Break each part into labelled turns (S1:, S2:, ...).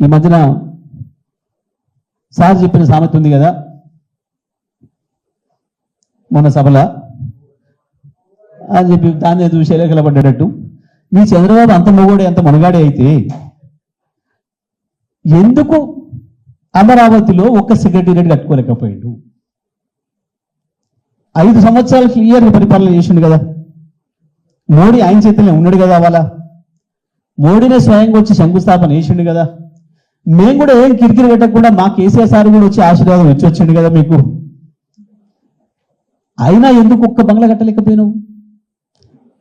S1: ఈ మధ్యన సార్ చెప్పిన సామెత ఉంది కదా? మొన్న సభల. అని చెప్పి దాన్ని చూసి ఎలకలబడ్డాడట్టు మీ చంద్రబాబు అంత మొగోడే అంత మునగాడే అయితే ఎందుకు అమరావతిలో ఒక్క సెక్రటేరియట్ కట్టుకోలేకపోయాడు? ఐదు సంవత్సరాలు క్లియర్గా పరిపాలన చేసిండు కదా. మోడీ ఆయన చేతిలో ఉన్నాడు కదా వాళ్ళ మోడీనే స్వయంగా వచ్చి శంకుస్థాపన చేసిండు కదా. మేము కూడా ఏం కిరికిరి పెట్టకుండా మా కేసీఆర్ సార్ కూడా వచ్చి ఆశీర్వాదం వచ్చి వచ్చిండు కదా మీకు? అయినా ఎందుకు ఒక్క బంగ్లా కట్టలేకపోయినావు?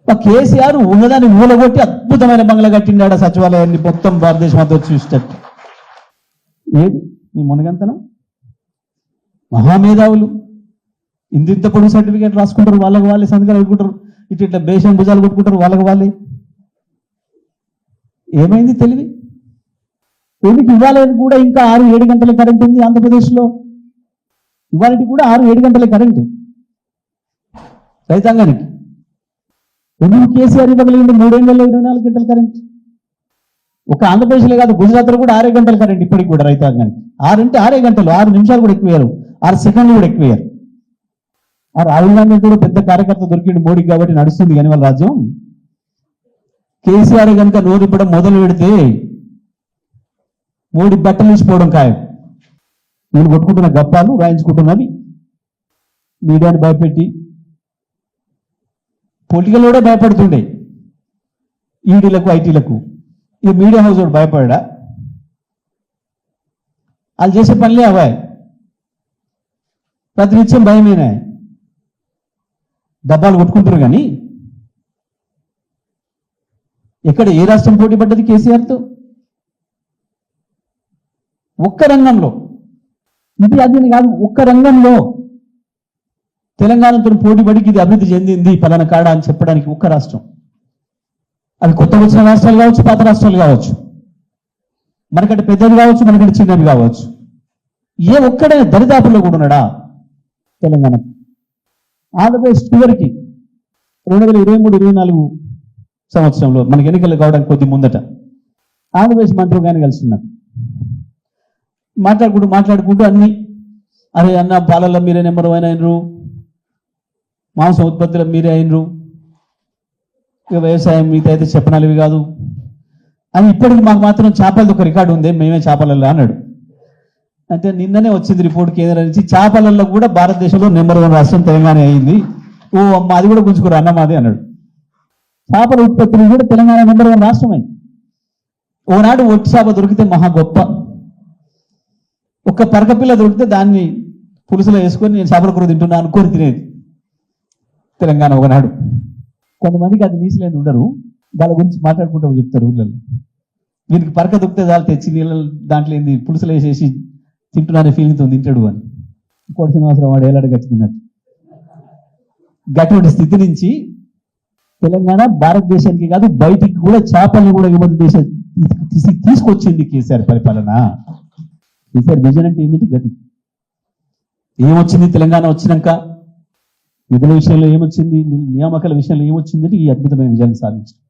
S1: మా కేసీఆర్ ఉన్నదాన్ని మూలగొట్టి అద్భుతమైన బంగ్లా కట్టిండాడ సచివాలయాన్ని మొత్తం భారతదేశం అంతా చూసేటట్టు ఏది? మీ మునగంతనం? మహామేధావులు. ఇంత పొడుగు సర్టిఫికేట్ రాసుకుంటారు వాళ్ళకి వాళ్ళే సంతకాలు పెట్టుకుంటారు ఇటు ఇట్లా బేషన్ భుజాలు కొట్టుకుంటారు వాళ్ళకి వాళ్ళే. ఏమైంది తెలివి? ఎందుకు ఇవ్వాలని కూడా ఇంకా ఆరు ఏడు గంటల కరెంట్ ఉంది ఆంధ్రప్రదేశ్లో? ఇవాళకి కూడా ఆరు ఏడు గంటల కరెంటు. రైతాంగానికి. ఎందుకు కేసీఆర్ ఇవ్వగలిగింది మూడేళ్ళలో ఇరవై నాలుగు గంటల కరెంట్? ఒక ఆంధ్రప్రదేశ్లో కాదు గుజరాత్లో కూడా ఆరే గంటల కరెంట్ ఇప్పటికి కూడా రైతాంగానికి. ఆరు అంటే ఆరే గంటలు ఆరు నిమిషాలు కూడా ఎక్కువేయరు ఆరు సెకండ్లు కూడా ఎక్కువేయరు ఆ రాహుల్ గాంధీ కూడా పెద్ద కార్యకర్త దొరికిండు మోడీకి కాబట్టి నడుస్తుంది కానీ వాళ్ళ రాజ్యం. కేసీఆర్ కనుక నోరిప్పడం మొదలు పెడితే మూడు బట్టలు తీసుకోవడం ఖాయం. నేను కొట్టుకుంటున్న గప్పాలు రాయించుకుంటున్నవి మీడియాని భయపెట్టి పొలిటికల్ కూడా భయపడుతుండే. ఈడీలకు ఐటీలకు. ఈ మీడియా హౌస్ కూడా భయపడా వాళ్ళు చేసే పనులే అవాయ్ ప్రతినిత్యం భయమేనా డబ్బాలు కొట్టుకుంటారు కానీ ఎక్కడ ఏ రాష్ట్రం పోటీ పడ్డది కేసీఆర్తో? ఒక్క రంగంలో. ఇది అది కాదు ఒక్క రంగంలో. తెలంగాణతో పోటీ పడికి ఇది అభివృద్ధి చెందింది పలానా కాడ అని చెప్పడానికి ఒక్క రాష్ట్రం. అది కొత్త వచ్చిన రాష్ట్రాలు కావచ్చు పాత రాష్ట్రాలు కావచ్చు. మనకంటే పెద్దది కావచ్చు మనకంటే చిన్నది కావచ్చు. ఏ ఒక్కడే దరిదాపుల్లో కూడా ఉన్నాడా? తెలంగాణ. ఆంధ్రప్రదేశ్ చివరికి రెండు వేల ఇరవై మూడు ఇరవై నాలుగు సంవత్సరంలో మనకి ఎన్నికలు కావడానికి కొద్ది ముందట ఆంధ్రప్రదేశ్ మంత్రులు కానీ కలిసిన్నారు మాట్లాడుకుంటూ మాట్లాడుకుంటూ అన్ని. అరే అన్న పాలల్లో మీరే నెంబర్ వన్ అయినరు. మాంసం ఉత్పత్తిలో మీరే అయినరు. ఇక వ్యవసాయం మీతో అయితే చెప్పనాలివి కాదు. అని ఇప్పటికి మాకు మాత్రం చేపలది ఒక రికార్డు ఉంది మేమే చేపలలో అన్నాడు. అంటే నిన్ననే వచ్చింది రిపోర్ట్ కేంద్రం నుంచి చేపలలో కూడా భారతదేశంలో నెంబర్ వన్ రాష్ట్రం తెలంగాణ అయింది. ఓ అమ్మ అది కూడా గుంజుకోరు అన్న మాది అన్నాడు. చేపల ఉత్పత్తిని కూడా తెలంగాణ నెంబర్ వన్ రాష్ట్రం అయింది ఓనాడు ఒట్టి చేప దొరికితే మహా గొప్ప. ఒక్క పరకపిల్ల దొరికితే దాన్ని పులుసులో వేసుకొని నేను చేపల కూర తింటున్నా అనుకొని తినేది. తెలంగాణ ఒకనాడు. కొంతమందికి అది నీసులేదు ఉండరు. వాళ్ళ గురించి మాట్లాడుకుంటూ చెప్తారు ఊళ్ళల్లో వీరికి పరక దొరికితే చాలు తెచ్చి నీళ్ళ దాంట్లో ఏంది? పులుసులు వేసేసి తింటున్నానే ఫీలింగ్తో తింటాడు అని ఇంకోటి శ్రీనివాసరావు వాడు ఏలాడు గట్టి తిన్నట్టు. గటువంటి స్థితి నుంచి తెలంగాణ భారతదేశానికి కాదు బయటికి కూడా చేపల్ని కూడా యువత దేశం తీసుకొచ్చింది కేసీఆర్ పరిపాలన. కేసీఆర్ విజన్ అంటే ఏంటంటే గతి? ఏమొచ్చింది? తెలంగాణ వచ్చినాక నిధుల విషయంలో ఏమొచ్చింది? నియామకాల విషయంలో ఏమొచ్చింది ఈ అద్భుతమైన విజయాన్ని సాధించింది.